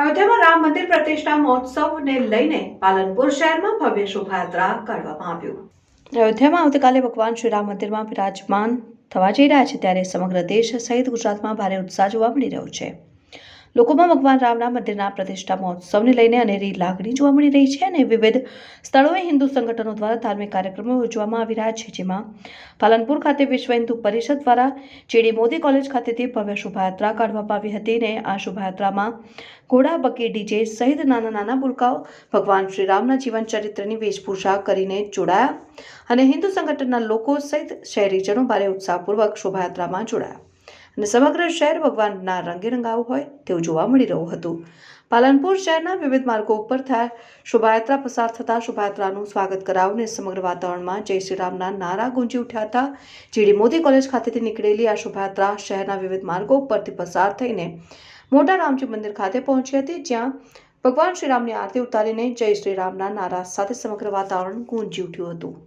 અયોધ્યામાં રામ મંદિર પ્રતિષ્ઠા મહોત્સવને લઈને પાલનપુર શહેરમાં ભવ્ય શોભાયાત્રા કાઢવામાં આવ્યું. અયોધ્યામાં આવતીકાલે ભગવાન શ્રી રામ મંદિરમાં બિરાજમાન થવા જઈ રહ્યા છે ત્યારે સમગ્ર દેશ સહિત ગુજરાતમાં ભારે ઉત્સાહ જોવા મળી રહ્યો છે. લોકોમાં ભગવાન રામના મંદિરના પ્રતિષ્ઠા મહોત્સવને લઈને અનેરી લાગણી જોવા મળી રહી છે અને વિવિધ સ્થળોએ હિન્દુ સંગઠનો દ્વારા ધાર્મિક કાર્યક્રમો યોજવામાં આવી રહ્યા છે. જેમાં પાલનપુર ખાતે વિશ્વ હિન્દુ પરિષદ દ્વારા જેડી મોદી કોલેજ ખાતેથી ભવ્ય શોભાયાત્રા કાઢવામાં આવી હતી અને આ શોભાયાત્રામાં ઘોડા, બકી, ડીજે સહિત નાના નાના બુલકાઓ ભગવાન શ્રી રામના જીવન ચરિત્રની વેશભૂષા કરીને જોડાયા અને હિન્દુ સંગઠનના લોકો સહિત શહેરીજનો ભારે ઉત્સાહપૂર્વક શોભાયાત્રામાં જોડાયા. અને સમગ્ર શહેર ભગવાનના રંગે રંગાવું હોય તેવું જોવા મળી રહ્યું હતું. પાલનપુર શહેરના વિવિધ માર્ગો ઉપર થાય શોભાયાત્રા પસાર થતાં શોભાયાત્રાનું સ્વાગત કરાવને સમગ્ર વાતાવરણમાં જય શ્રી રામના નારા ગુંજી ઉઠ્યા હતા. જીડી મોદી કોલેજ ખાતેથી નીકળેલી આ શોભાયાત્રા શહેરના વિવિધ માર્ગો ઉપરથી પસાર થઈને મોટા રામજી મંદિર ખાતે પહોંચી હતી, જ્યાં ભગવાન શ્રીરામની આરતી ઉતારીને જય શ્રી રામના નારા સાથે સમગ્ર વાતાવરણ ગુંજી ઉઠ્યું હતું.